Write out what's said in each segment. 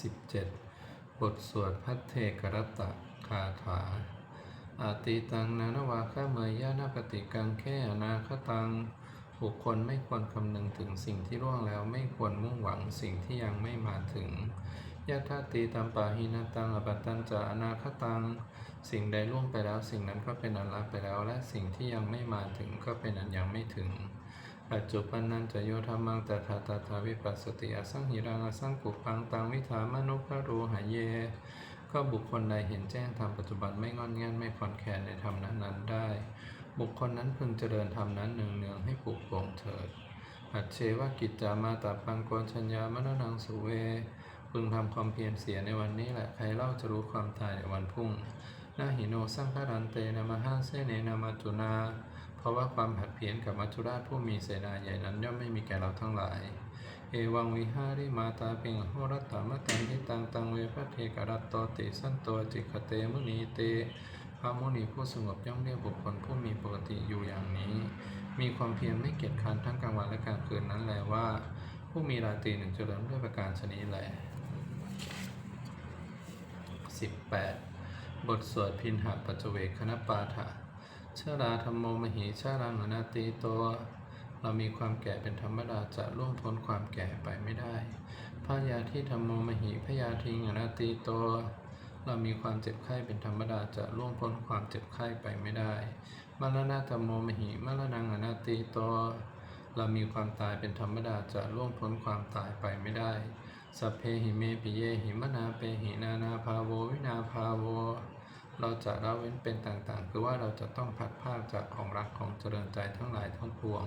17 บทสวดพัทเทกรตตะคาถาอาติตังนานวาคะเมยยะนาปฏิกังแค่อนาคตังบุคคลไม่ควรคำนึงถึงสิ่งที่ล่วงแล้วไม่ควรมุ่งหวังสิ่งที่ยังไม่มาถึงยะธาตีตัมปาหินตังอปัตตังจะอนาคตัง สิ่งใดล่วงไปแล้ว สิ่งนั้นก็เป็นอันลับไปแล้ว และสิ่งที่ยังไม่มาถึงก็เป็นอันยังไม่ถึง ปัจจุบันนันจะโยธรรมังตถาตถาวิปัสสติอสังหิรังอสังกุปังตังวิถามนุภรูหายเย ก็บุคคลใดเห็นแจ้งธรรมปัจจุบันไม่งอนง่นไม่คลอนแคลนในธรรมนั้นๆได้ บุคคลนั้นพึงเจริญธรรมนั้นเนืองๆให้ปลูกปร่งเถิดอัจเชวกิจจามาตาปังกรชัญญามนนังสุเว พึงทำความเพียรเสียในวันนี้แหละใครเล่าจะรู้ความตายในวันพรุ่งนาหิโนสังฆารันเตนามาห้าเสเนนามาจุนา เพราะว่าความผัดเพี้ยนกับมัจจุราชผู้มีเสนาใหญ่นั้นย่อมไม่มีแก่เราทั้งหลาย เอวังวิหาริมาตาเปิงโหรัตตามตันทิตังตังเวพระเทกรัตโตติสันโตจิกเตมุนีเตพระมุนีผู้สงบย่อมเรียกบุคคลผู้มีปกติอยู่อย่างนี้ มีความเพียรไม่เกียจคร้านทั้งกลางวันและกลางคืนนั้นแลว่า ผู้มีราตรีหนึ่งเจริญด้วยประการชนี้แล18 บทสวดพินหาปัจเวคคณปาฐะ ชาราธรรมโมมหิชารังอนาตีโต เรามีความแก่เป็นธรรมดาจะล่วงพ้นความแก่ไปไม่ได้พยาที่ธรรมโมมหิพยาทิงอนาตีโต เรามีความเจ็บไข้เป็นธรรมดาจะล่วงพ้นความเจ็บไข้ไปไม่ได้ มรณะธรรมโมมหิมรณังอนาตีโต เรามีความตายเป็นธรรมดาจะล่วงพ้นความตายไปไม่ได้สัพเพหิเมปิเยหิมนาเปหินานาภาโววินาภาโว เราจะละเว้นเป็นต่างๆ คือว่าเราจะต้องพัดภาคจากของรักของเจริญใจทั้งหลายทั้งปวง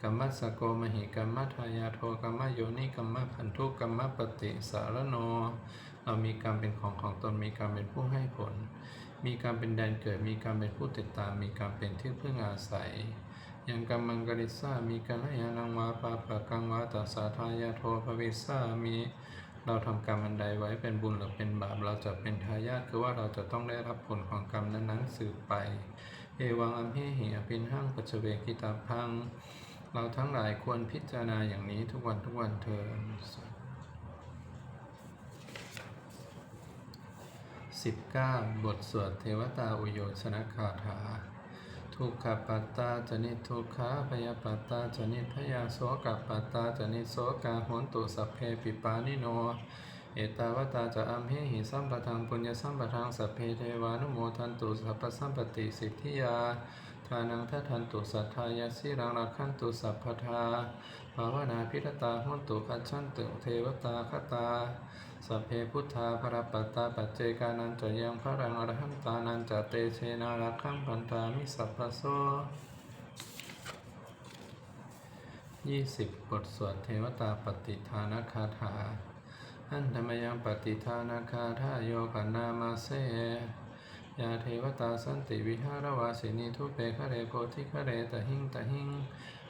กัมมัสโกมหิกัมมัทายาโทกัมมโยนิกัมมพันธุกัมมปฏิสารโน เรามีกรรมเป็นของของตนมีกรรมเป็นผู้ให้ผล มีกรรมเป็นแดนเกิด มีกรรมเป็นผู้ติดตาม มีกรรมเป็นที่พึ่งอาศัยยังกรรมังกริสามีกัลยาณังวาปาปะกังวาตัสสาทายาโทภวิสามี เราทำกรรมอันใดไว้เป็นบุญหรือเป็นบาปเราจะเป็นทายาทคือว่าเราจะต้องได้รับผลของกรรมนั้นๆสืบไป เอวังอัมเหหิอภินหังปัจเจเวกิตาพัง เราทั้งหลายควรพิจารณาอย่างนี้ทุกวันทุกวันเถิด19 บทสวดเทวตาอุโยชนคาถา ทุกขปัตตาจนิทุกขาพยาปัตตาจนิพยาโสกปัตตาจนิโสกาหนตุสัพเพปิปานิโน เอตาวตาจะอัมเหหิสัมปทังปุญญสัมปทังสัพเพเทวานุโมทันตุสัพพสัมปติสิทธิยาทานังทัทันตุสัทธายาสิรังรักขันตุสัพพทาภาวนาพิรตาหุนตุคัจฉันตุเทวตาคตา สัพเพพุทธาภรปัตตาปัจเจกานันจะยังพระรังอรหันตานันจะเตเชนารักขังพันธามิสัพพโสยี่สิบบทสวดเทวตาปฏิทานคาถาอันธรรมยังปฏิทานาคาทาโยปนามาเสยาเทวตาสันติวิหารวาสินีทุเปคะเรโพธิคะเรตหิงตหิง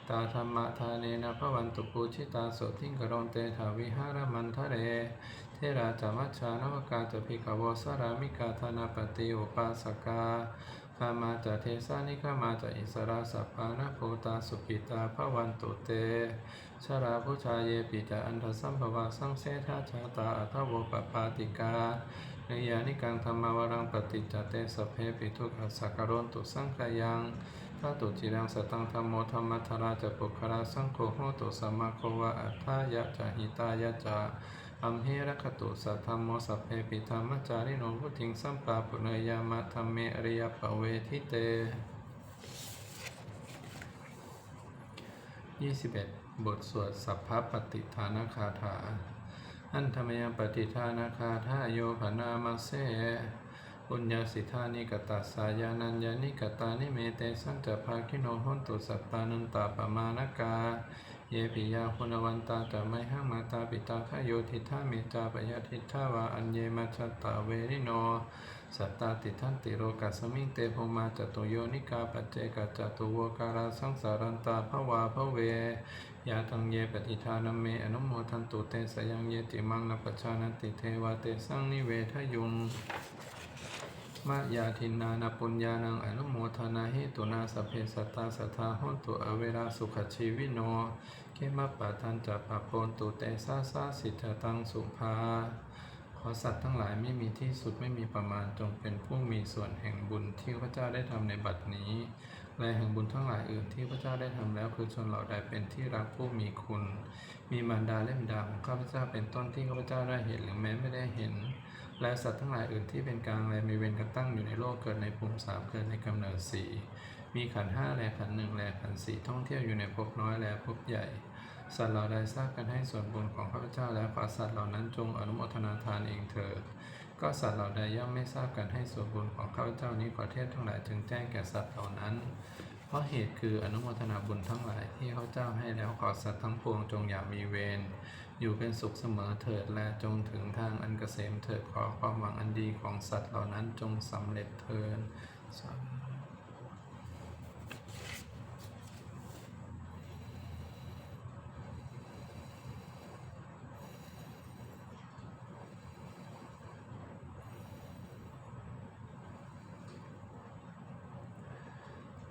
ตาธรรมทาเนนะพระวันตุปูชิตาโสทิงกรณเตถาวิหารมันทะเร ราจามัชชานวกาจะพิกาวสรามิกาธนาปฏิอุปาสกาคามาจะเทสานิคามาจะอิสราสัพพานะโพตาสุปิตาพระวันตุเต ชราผู้ชายเยปิจาอันทสัมภวาสังเสทาชาตาอัทโวปปาติกาเนยานิกังธรรมวรังปฏิจจเตสเพปิทุกขสัการนตุสังขยังถ้าตุจิรังสตังธรรมโมธรรมัทราจะปุคราสังโฆโหตุสัมมาโควะอัฏฐายะจะหิตายะจะ อัมเหระคตุสัทธรรมโมสัพเพปิธรรมจาริโนพุทิงสัมปาปุเนยามะธรรมเมอริยปเวทิเต21บทสวดสัพพปฏิทานคาถา อันธรรมยปฏิทานคาถาโยภนามาเสปุญญาสิทธานิกตัสสายานัญญานิกตานิเมเตสังจภาคิโนหนตุสัตตานันตาปมานกา เยปิยาคุณวันตาจะไม่หังมาตาปิตาขโยทิท่าเมจาปยทิท่าวาอัญเยมัชตตาเวริโน สัตตาติทันติโรกัสมิงเตโพมาจตุโยนิกาปัจเจกจตุวการาสังสารันตาภวาภเวยาทังเยปฏิทานเมอนุโมทันตุเตสยังเยติมังนปชานติเทวาเตสังนิเวทยุง มะยาทินนานาปุญญานังอนุโมทนาเหตุนาสเพสัตตาสัทธาหนตุอเวราสุขชีวิโนเขมะปะทันจะปะปนตุเตสาสาสิทธตังสุภาขอสัตว์ทั้งหลายไม่มีที่สุดไม่มีประมาณจงเป็นผู้มีส่วนแห่งบุญที่พระเจ้าได้ทำในบัดนี้ และแห่งบุญทั้งหลายอื่นที่พระเจ้าได้ทำแล้วคือชนเหล่าใดเป็นที่รักผู้มีคุณ มีมารดาเล่มดาของข้าพเจ้าเป็นต้นที่ข้าพเจ้าได้เห็นหรือแม้ไม่ได้เห็น และสัตว์ทั้งหลายอื่นที่เป็นกลางและมีเวรกันตั้งอยู่ในโลกเกิดในภูมิสามเกิดในกำเนิดสี่มีขันห้าแลขันหนึ่งแลขันสี่ท่องเที่ยวอยู่ในภพน้อยแลภพใหญ่ สัตว์เหล่าใดทราบกันให้ส่วนบุญของข้าพเจ้าแล้วขอสัตว์เหล่านั้นจงอนุโมทนาทานเองเถิดก็สัตว์เหล่าใดย่อมไม่ทราบกันให้ส่วนบุญของข้าพเจ้านี้ขอเทพทั้งหลายจึงแจ้งแก่สัตว์เหล่านั้น เพราะเหตุคืออนุโมทนาบุญทั้งหลายที่ข้าพเจ้าให้แล้วขอสัตว์ทั้งปวงจงอย่ามีเวร อยู่เป็นสุขเสมอเถิดและจงถึงทางอันเกษมเถิดขอความหวังอันดีของสัตว์เหล่านั้นจงสำเร็จเถิด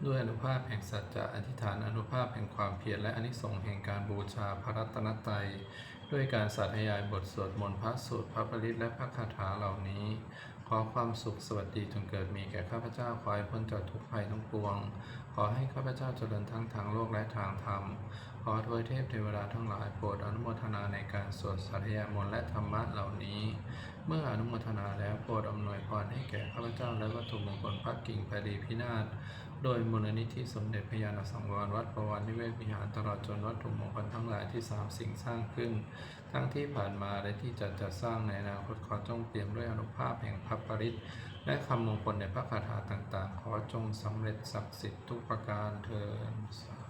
ด้วยอนุภาพแห่งสัจจะอธิษฐานอนุภาพแห่งความเพียรและอนิสงส์แห่งการบูชาพระรัตนตรัย ด้วยการสาธยายบทสวดมนต์พระสูตรพระปริตและพระคาถาเหล่านี้ ขอความสุขสวัสดีจงเกิดมีแก่ข้าพเจ้าขอให้พ้นจากทุกภัยทั้งปวง ขอให้ข้าพเจ้าเจริญทั้งทางโลกและทางธรรม ขอทวยเทพเทวดาทั้งหลายโปรดอนุโมทนาในการสวดสาธยายมนต์และธรรมะเหล่านี้ เมื่ออนุโมทนาแล้วโปรดอำนวยพรให้แก่ข้าพเจ้าและวัตถุมงคลพระกิ่งแปรีพินาศ โดยมูลนิธิสมเด็จพระยาณสังวรวัดประวันนิเวศวิหารตลอดจนวัตถุมงคลทั้งหลายที่สามสิ่งสร้างขึ้น ทั้งที่ผ่านมาและที่จะจะสร้างในอนาคตขอจงเปี่ยมด้วยอนุภาพแห่งพระปริศและคำมงคลในพระคาถาต่างๆ ขอจงสำเร็จศักดิ์สิทธิ์ทุกประการเทินสา